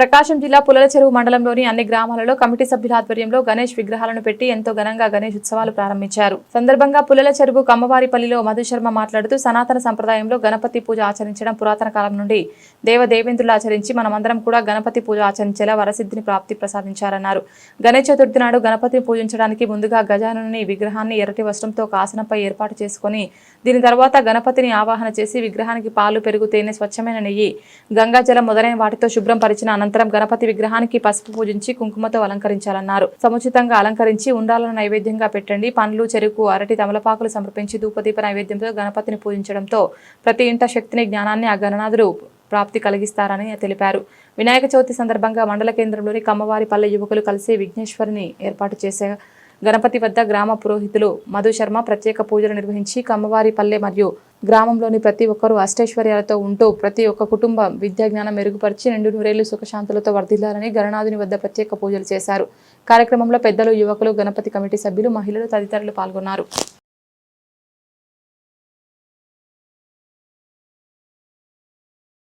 ప్రకాశం జిల్లా పుల్లల చెరువు మండలంలోని అన్ని గ్రామాలలో కమిటీ సభ్యుల ఆధ్వర్యంలో గణేష్ విగ్రహాలను పెట్టి ఎంతో ఘనంగా గణేష్ ఉత్సవాలు ప్రారంభించారు. సందర్భంగా పుల్లల చెరువు కమ్మవారిపల్లిలో మధుశర్మ మాట్లాడుతూ సనాతన సంప్రదాయంలో గణపతి పూజ ఆచరించడం పురాతన కాలం నుండి దేవదేవేంద్రులు ఆచరించి మనమందరం కూడా గణపతి పూజ ఆచరించేలా వరసిద్ధిని ప్రాప్తి ప్రసాదించారన్నారు. గణేష్ చతుర్థి నాడు గణపతిని పూజించడానికి ముందుగా గజానుని విగ్రహాన్ని ఎర్రటి వస్త్రంతో ఒక ఆసనంపై ఏర్పాటు చేసుకొని దీని తర్వాత గణపతిని ఆవాహన చేసి విగ్రహానికి పాలు పెరుగు తేనె స్వచ్ఛమైన నెయ్యి గంగాజలం మొదలైన వాటితో శుభ్రం పరిచిన అనంతరం గణపతి విగ్రహానికి పసుపు పూజించి కుంకుమతో అలంకరించాలన్నారు. సముచితంగా అలంకరించి ఉండాలను నైవేద్యంగా పెట్టండి. పండ్లు చెరుకు అరటి తమలపాకులు సమర్పించి ధూపదీప నైవేద్యంతో గణపతిని పూజించడంతో ప్రతి ఇంట శక్తిని జ్ఞానాన్ని ఆ గణనాథుడు ప్రాప్తి కలిగిస్తారని తెలిపారు. వినాయక చవితి సందర్భంగా మండల కేంద్రంలోని కమ్మవారి పల్లె యువకులు కలిసి విఘ్నేశ్వరిని ఏర్పాటు చేశారు. గణపతి వద్ద గ్రామ పురోహితులు మధు శర్మ ప్రత్యేక పూజలు నిర్వహించి కమ్మవారి పల్లె మరియు గ్రామంలోని ప్రతి ఒక్కరూ అష్టైశ్వర్యాలతో ఉంటూ ప్రతి ఒక్క కుటుంబం విద్యా జ్ఞానం మెరుగుపరిచి రెండు నూరేళ్ళు సుఖశాంతులతో వర్ధిల్లాలని గణనాథుని వద్ద ప్రత్యేక పూజలు చేశారు. కార్యక్రమంలో పెద్దలు యువకులు గణపతి కమిటీ సభ్యులు మహిళలు తదితరులు పాల్గొన్నారు.